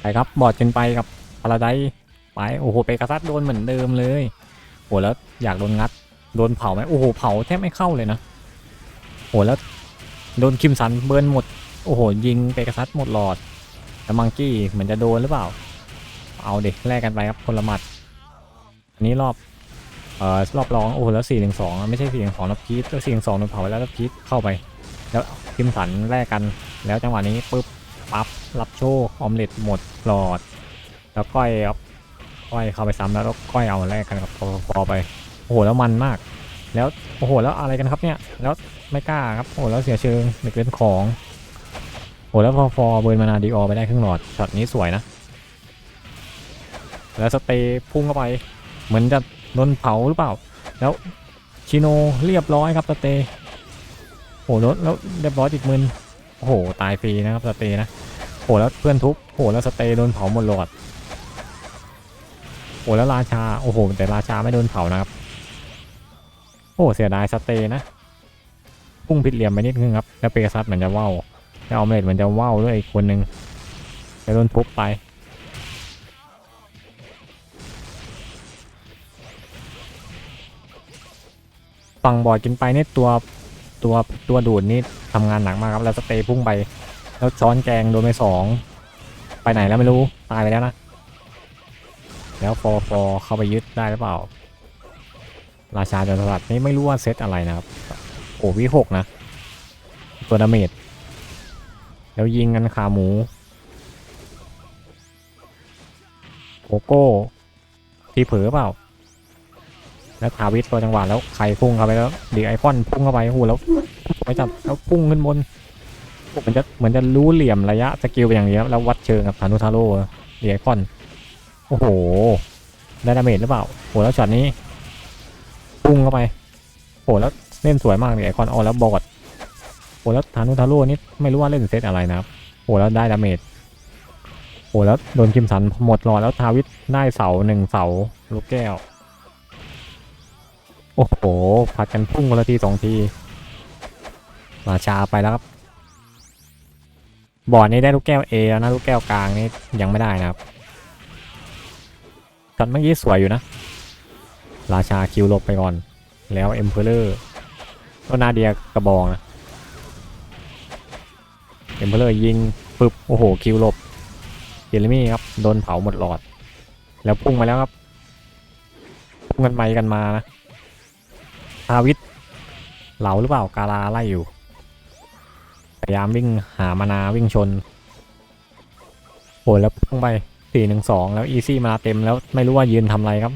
ไปครับบอดกันไปกับพาราไดไปโอ้โหเปกาซัสโดนเหมือนเดิมเลยโอ้แล้วอยากโดนงัดโดนเผาไหมโอ้โหเผาแทบไม่เข้าเลยนะโอ้แล้วโดนคิมสันเบิร์นหมดโอ้โหยิงเปกาซัสหมดหลอดแล้วมังกี้เหมือนจะโดนหรือเปล่า เอาเด็กแลกกันไปครับคนละหมัดอันนี้รอบเอ่อรอบรองโอ้โหแล้วสี่หนึ่งสองไม่ใช่สี่หนึ่งสองแล้วพีทแล้วสี่หนึ่งสองโดนเผาไปแล้วแล้วพีทเข้าไป แล้วคิมสันแลกกันแล้วจังหวะนี้ปุ๊บ ปั๊บรับโชคออมเล็ตหมดหลอด แล้วก้อยครับก้อยเข้าไปซ้ำแล้วแล้วก้อยเอาแลกกันกับพอพอไปโอ้โหแล้วมันมาก แล้วโอ้โหแล้วอะไรกันครับเนี่ยแล้วไม่กล้าครับโอ้โหแล้วเสียเชิงเด็กเล่นของโอ้โหแล้วพอฟอเบิร์นมานาดีออไปได้ครึ่งหลอดช็อตนี้สวยนะ แล้วสเตย์พุ่งเข้าไป เหมือนจะโดนเผาหรือเปล่า แล้วชิโนเรียบร้อยครับสเตย์โอ้โหแล้วแล้วเรียบร้อยติดมือโอ้โห ตายฟรีนะครับสเตย์นะ โหแล้วเพื่อนทุบโหแล้วสเตย์โดนเผาหมดหลอดโอ้แล้วราชาโอ้โหแต่ราชาไม่โดนเผานะครับโอ้เสียดายสเตย์นะพุ่งผิดเหลี่ยมไปนิดนึงครับแล้วเปกซัสเหมือนจะว่าวแล้วออมเล็ตเหมือนจะว่าวด้วยอีกคนนึงแล้วโดนทุบไปฝั่งบอดกินไปนี่ตัวตัวตัวดูดนี่ทำงานหนักมากครับแล้วสเตย์พุ่งไป แล้วช้อนแกงโดนไปสองไปไหนแล้วไม่รู้ตายไปแล้วนะ แล้วฟอฟอเข้าไปยึดได้หรือเปล่า ราชาจนสลัดนี่ไม่รู้ว่าเซตอะไรนะครับโอ้วิหกนะ ตัวดาเมจแล้วยิงกันขาหมูโกโก้ที่เผลอเปล่า แล้วทาวิทตัวจังหวะแล้วใครพุ่งเข้าไปแล้วดีไอคอนพุ่งเข้าไปโอ้โหแล้วไปจับแล้วพุ่งขึ้นบน เหมือนจะเหมือนจะรู้เหลี่ยมระยะสกิลไปอย่างเดียวแล้ววัดเชิงกับธานุทาโร่เดีไอคอน โอ้โห ได้ดาเมจหรือเปล่าโอ้โหแล้วช็อตนี้พุ่งเข้าไปโอ้โหแล้วเล่นสวยมากเดีไอคอนเอแล้วบอดโอ้โหแล้วธานุทาโร่นี่ไม่รู้ว่าเล่นเซตอะไรนะครับโอ้โหแล้วได้ดาเมจโอ้โหแล้วโดนคิมสันหมดหลอดแล้วทาวิทได้เสาหนึ่งเสาลูกแก้ว โอ้โหผัดกันพุ่งคนละทีสองทีราชาไปแล้วครับ บอร์ดนี้ได้ลูกแก้ว A แล้วนะลูกแก้วกลางนี่ยังไม่ได้นะครับช็อตเมื่อกี้สวยอยู่นะ ราชาคิวลบไปก่อน แล้วเอ็มเพลเลอร์ก็นาเดียกระบองนะเอ็มเพลเลอร์ยิงปึ๊บโอ้โหคิวลบเจเรมี่ครับโดนเผาหมดหลอด แล้วพุ่งมาแล้วครับพุ่งกันไปกันมานะทาวิทเหลาหรือเปล่ากาลาไล่อยู่ พยายามวิ่งหามานาวิ่งชนโอ้แล้วพุ่งไปสี่หนึ่งสองแล้วอีซี่มาเต็มแล้วไม่รู้ว่ายืนทำอะไรครับ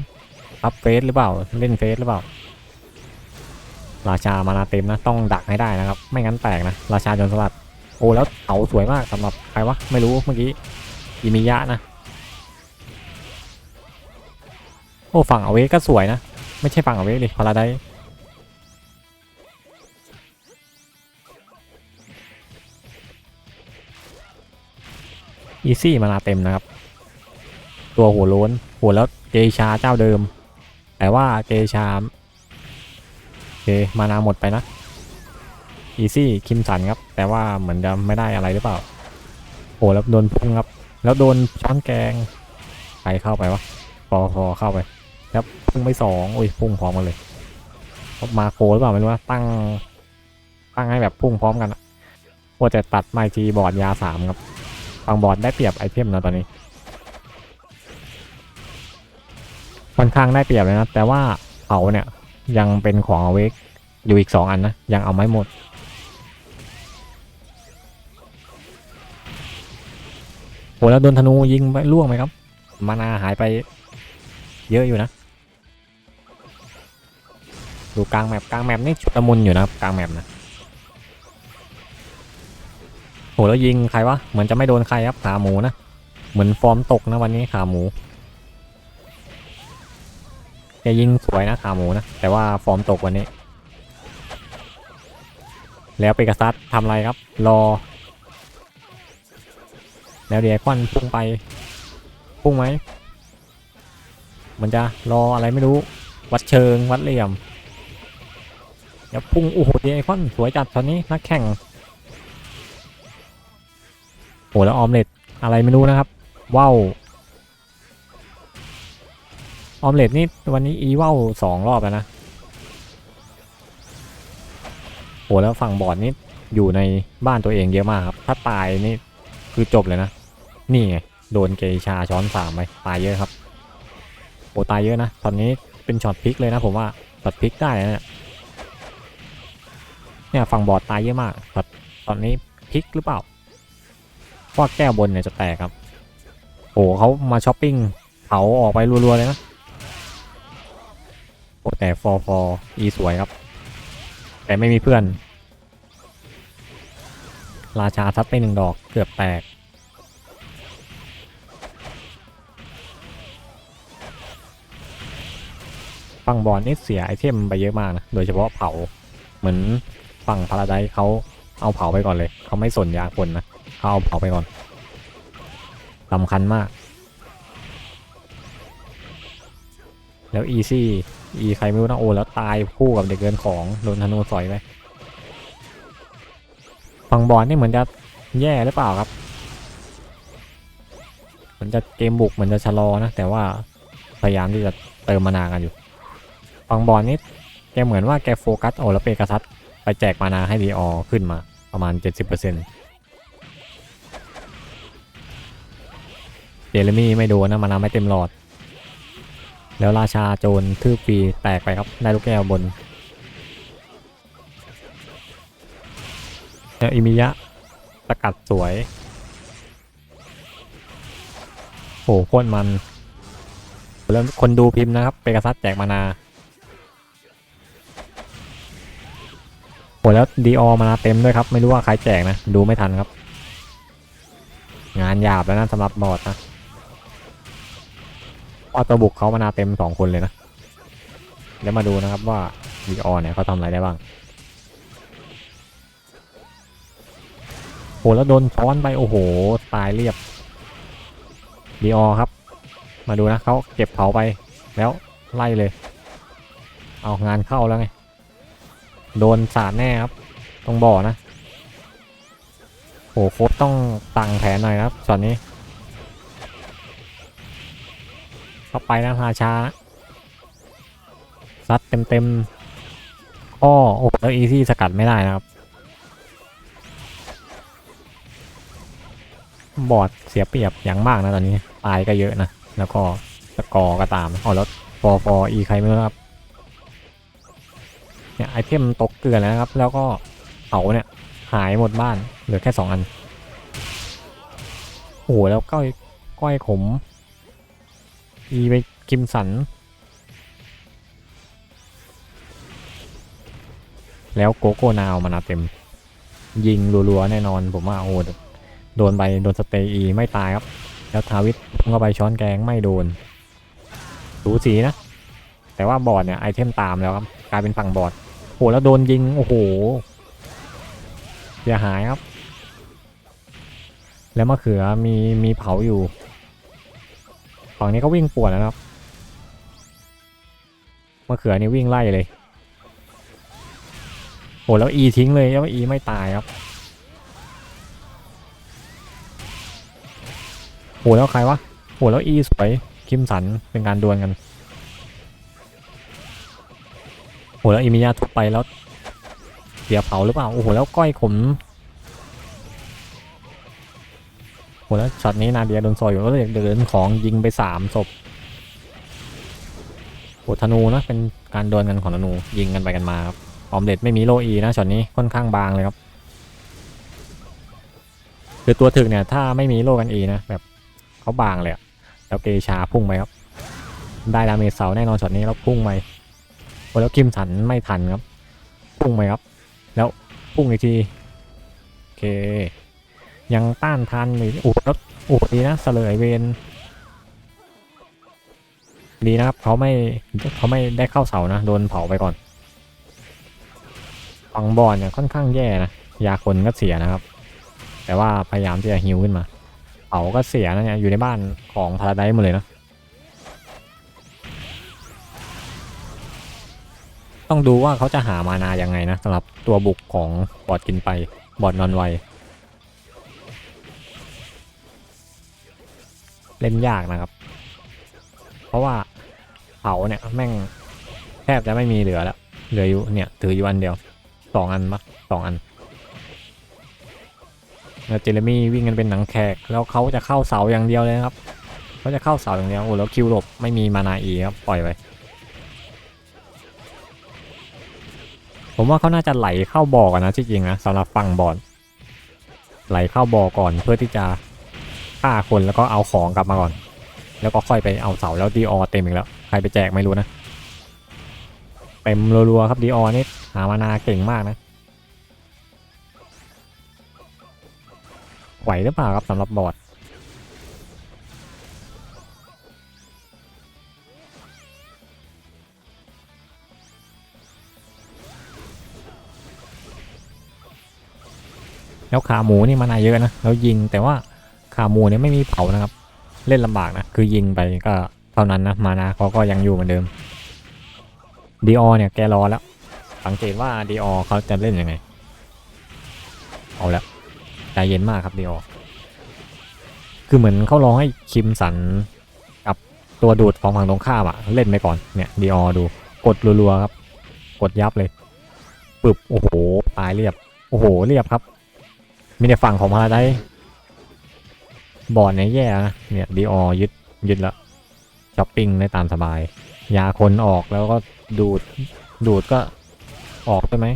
อัพเฟสหรือเปล่าเล่นเฟสหรือเปล่า ราชามานาเต็มนะต้องดักให้ได้นะครับ ไม่งั้นแตกนะ ราชาจนสลัดโอ้แล้วเต๋าสวยมากสำหรับใครวะไม่รู้เมื่อกี้อิมิยะนะโอ้ฝั่งเอาเวก็สวยนะ ไม่ใช่ฝั่งเอาเวดิพาราได อีซี่มานาเต็มนะครับ ตัวหัวโล้นหัวแล้วเจชาเจ้าเดิม แต่ว่าเจชาเจมานาหมดไปนะอีซี่คิมสันครับ แต่ว่าเหมือนจะไม่ได้อะไรหรือเปล่าโอ้แล้วโดนพุ่งครับ แล้วโดนช้อนแกงใครเข้าไปวะพอพอเข้าไป แล้วพุ่งไปสองโอ้ยพุ่งพร้อมกันเลยมาโคหรือเปล่าไม่รู้ว่าตั้งตั้งให้แบบพุ่งพร้อมกันอะว่าจะตัดไมจีบอร์ดยาสามครับ ฝั่งบอร์ดได้เปรียบไอเทมนะตอนนี้ค่อนข้างได้เปรียบเลยนะ แต่ว่าเขาเนี่ยยังเป็นของอเวกอยู่อีกสองอันนะ ยังเอาไม่หมด โหแล้วโดนธนูยิงไปล่วงไหมครับ มานาหายไปเยอะอยู่นะ ดูกลางแมปกลางแมปนี่ชุดละมุนอยู่นะกลางแมปนะ โหแล้วยิงใครวะเหมือนจะไม่โดนใครครับขาหมูนะเหมือนฟอร์มตกนะวันนี้ขาหมูแกยิงสวยนะขาหมูนะแต่ว่าฟอร์มตกวันนี้ แล้วเปกัสซัสทำอะไรครับ รอ แล้วเดียควันพุ่งไป พุ่งไหมมันจะรออะไรไม่รู้ วัดเชิงวัดเหลี่ยมเดี๋ยวพุ่งโอ้โหเดียคอนสวยจัดตอนนี้นักแข่ง โอ้แล้วออมเล็ตอะไรไม่รู้นะครับว้าวออมเล็ตนี่วันนี้อีว้าวสองรอบแล้วนะโหแล้วฝั่งบอดนี่อยู่ในบ้านตัวเองเยอะมากครับ ถ้าตายนี่คือจบเลยนะ นี่ไงโดนเกชาช้อนสามไปตายเยอะครับโอ้ตายเยอะนะตอนนี้เป็นช็อตพลิกเลยนะผมว่าช็อตพลิกได้นะเนี่ยเนี่ยฝั่งบอดตายเยอะมากแต่ตอนนี้พลิกหรือเปล่า เพราะแก้วบนเนี่ยจะแตกครับ โอ้เขามาช้อปปิ้งเผาออกไปรัวๆเลยนะโอ้แต่ฟอร์ฟอร์อีสวยครับ แต่ไม่มีเพื่อน ราชาทัดไปหนึ่งดอกเกือบแตกฝั่งบอลนี่เสียไอเทมไปเยอะมากนะ โดยเฉพาะเผา เหมือนฝั่งพาราไดเขาเอาเผาไปก่อนเลย เขาไม่สนยาคนนะ เอาเผาไปก่อนสำคัญมาก แล้วอีซี่อีใครไม่รู้นะโอแล้วตายคู่กับเด็กเกินของโดนธนูสอยไปฝั่งบอลนี่เหมือนจะแย่หรือเปล่าครับเหมือนจะเกมบุกเหมือนจะชะลอนะ แต่ว่าพยายามที่จะเติมมานากันอยู่ฝั่งบอลนี่แกเหมือนว่าแกโฟกัสโอแล้วเปกาซัสไปแจกมานาให้ดีออขึ้นมาประมาณ 70%เเจเรมี่ไม่โดนนะมานาไม่เต็มหลอด แล้วราชาโจรทืบปีแตกไปครับได้ลูกแก้วบนแล้วอิมิยะสกัดสวยโหโคตรมันเริ่มคนดูพิมพ์นะครับเปกาซัสแจกมานาโหแล้วดีออมานาเต็มด้วยครับ ไม่รู้ว่าใครแจกนะ ดูไม่ทันครับ งานหยาบแล้วนะสำหรับบอร์ดนะ ออโตบุกเขามานาเต็มสองคนเลยนะเดี๋ยวมาดูนะครับว่าดีออเนี่ยเขาทำอะไรได้บ้างโหแล้วโดนช้อนไปโอ้โห ตายเรียบดีออครับ มาดูนะเขาเก็บเผาไปแล้วไล่เลย เอางานเข้าแล้วไง โดนสาดแน่ครับ ต้องบ่อนะโหโค้ชต้องตังแผนหน่อยครับตอนนี้ เข้าไปนะราชาซัดเต็มๆข้อโอ้แล้วอีซี่สกัดไม่ได้นะครับ บอดเสียเปรียบอย่างมากนะตอนนี้ ตายก็เยอะนะ แล้วก็สกอร์ก็ตามอ๋อแล้วฟอฟออีใครไม่รู้ครับ เนี่ยไอเทมตกเกลือนแล้วครับ แล้วก็เผาเนี่ย หายหมดบ้าน เหลือแค่สองอัน โอ้โห แล้วก้อยก้อยขม อีไปกิมสัน แล้วโกโก้นาวมานาเต็ม ยิงรัวๆแน่นอนผมว่าโอ้โหโดนไปโดนสเตย์อีไม่ตายครับ แล้วทาวิทพุ่งเข้าไปช้อนแกงไม่โดนสูสีนะ แต่ว่าบอดเนี่ยไอเทมตามแล้วครับกลายเป็นฝั่งบอดโหแล้วโดนยิงโอ้โหเสียหายครับ แล้วมะเขือมีมีเผาอยู่ ฝั่งนี้ก็วิ่งปวดแล้วนะครับมะเขือนี่วิ่งไล่เลยโหแล้วอีทิ้งเลยแล้วอีไม่ตายครับโหแล้วใครวะโหแล้วอีสวยคิมสันเป็นการดวลกันโหแล้วอิมิยาทุบไปแล้วเสียเผาหรือเปล่าโอ้โหแล้วก้อยขม แล้วช็อตนี้นาเดียโดนซอยอยู่แล้วเดินของยิงไปสามศพโหธนูนะเป็นการดวลกันของธนูยิงกันไปกันมาครับออมเล็ตไม่มีโลอีนะช็อตนี้ค่อนข้างบางเลยครับ คือตัวถึกเนี่ยถ้าไม่มีโลกันอีนะแบบเขาบางเลยอะแล้วเกชาพุ่งไปครับ ได้ดาเมจเสาแน่นอนช็อตนี้แล้วพุ่งไปโอ้แล้วคิมสันไม่ทันครับ พุ่งไปครับ แล้วพุ่งอีกทีโอเค ยังต้านทันเลยโอ้แล้วโอ้ดีนะเสลยเวนดีนะครับเขาไม่เขาไม่ได้เข้าเสานะ โดนเผาไปก่อนฝั่งบอลเนี่ยค่อนข้างแย่นะยาคนก็เสียนะครับ แต่ว่าพยายามที่จะฮิวขึ้นมาเผาก็เสียนะเนี่ยอยู่ในบ้านของพาราไดซ์หมดเลยนะต้องดูว่าเขาจะหามานายังไงนะสำหรับตัวบุกของบอดกินไปบอดนอนไว เล่นยากนะครับ เพราะว่าเผาเนี่ยแม่งแทบจะไม่มีเหลือแล้ว เหลืออยู่เนี่ยถืออยู่อันเดียวสองอันปะสองอันแล้วเจเรมี่วิ่งกันเป็นหนังแขก แล้วเขาจะเข้าเสาอย่างเดียวเลยครับเขาจะเข้าเสาอย่างเดียวโอ้แล้วคิวหลบไม่มีมานาอีครับปล่อยไปผมว่าเขาน่าจะไหลเข้าบ่อกันนะที่จริงนะสำหรับฝั่งบอลไหลเข้าบ่อก่อนเพื่อที่จะ ฆ่าคนแล้วก็เอาของกลับมาก่อน แล้วก็ค่อยไปเอาเสาแล้วดีออเต็มอีกแล้ว ใครไปแจกไม่รู้นะเต็มรัวๆครับดีออนี่หามานาเก่งมากนะไหวหรือเปล่าครับสำหรับบอร์ดแล้วขาหมูนี่มานาเยอะนะแล้วยิงแต่ว่า ขามูเนี่ยไม่มีเผานะครับ เล่นลำบากนะ คือยิงไปก็เท่านั้นนะ มานาเขาก็ยังอยู่เหมือนเดิมดีออเนี่ยแกรอแล้ว สังเกตว่าดีออเขาจะเล่นยังไง เอาแล้วใจเย็นมากครับดีออคือเหมือนเขารอให้คิมสันกับตัวดูดของฝั่งตรงข้ามอะเล่นไปก่อนเนี่ยดีออดูกดรัวๆครับ กดยับเลยปึบโอ้โหตายเรียบ โอ้โหเรียบครับ มีในฝั่งของพาราได บอร์ดเนี่ยแย่นะเนี่ยดีออยึดยึดแล้วช้อปปิ้งได้ตามสบาย ยาคนออกแล้วก็ดูดดูดก็ออกได้ไหม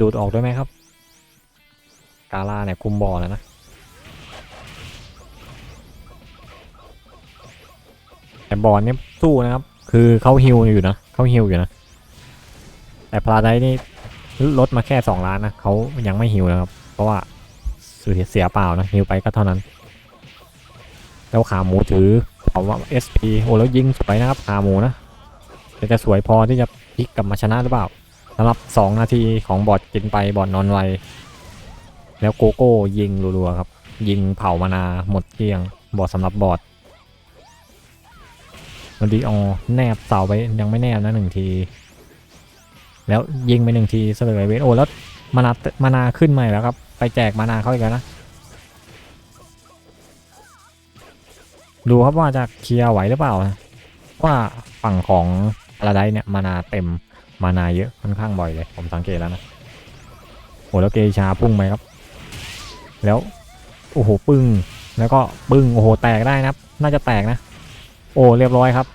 ดูดออกได้ไหมครับ กาลาเนี่ยคุมบอลแล้วนะแต่บอลเนี่ยสู้นะครับ คือเขาฮิวอยู่นะเขาฮิวอยู่นะ แต่พลาไดนี่ลดมาแค่สองล้านนะเขายังไม่ฮิวนะครับ เพราะว่า เสียเสียเปล่านะฮิวไปก็เท่านั้น แล้วขาหมูถือผมว่า SP โอ้แล้วยิงสวยนะครับขาหมูนะแต่จะสวยพอที่จะพลิกกลับมาชนะหรือเปล่าสำหรับ 2 นาทีของบอดกินไปบอดนอนไวแล้วโกโก้ยิงรัวๆครับ ยิงเผามานาหมดเกลี้ยงบอดสำหรับบอดวันดีออแนบเสาไปยังไม่แนบนะหนึ่งที แล้วยิงไปหนึ่งทีเสลยเวนโอ้แล้วมานามานาขึ้นใหม่แล้วครับ ไปแจกมานาเขาอีกแล้วนะ ดูครับว่าจะเคลียร์ไหวหรือเปล่านะว่าฝั่งของพาราไดเนี่ยมานาเต็มมานาเยอะค่อนข้างบ่อยเลย ผมสังเกตแล้วนะโหแล้วเกชาพุ่งไปครับ แล้วโอ้โหปึ้งแล้วก็ปึ้งโอ้โหแตกได้นะ น่าจะแตกนะ โอ้เรียบร้อยครับ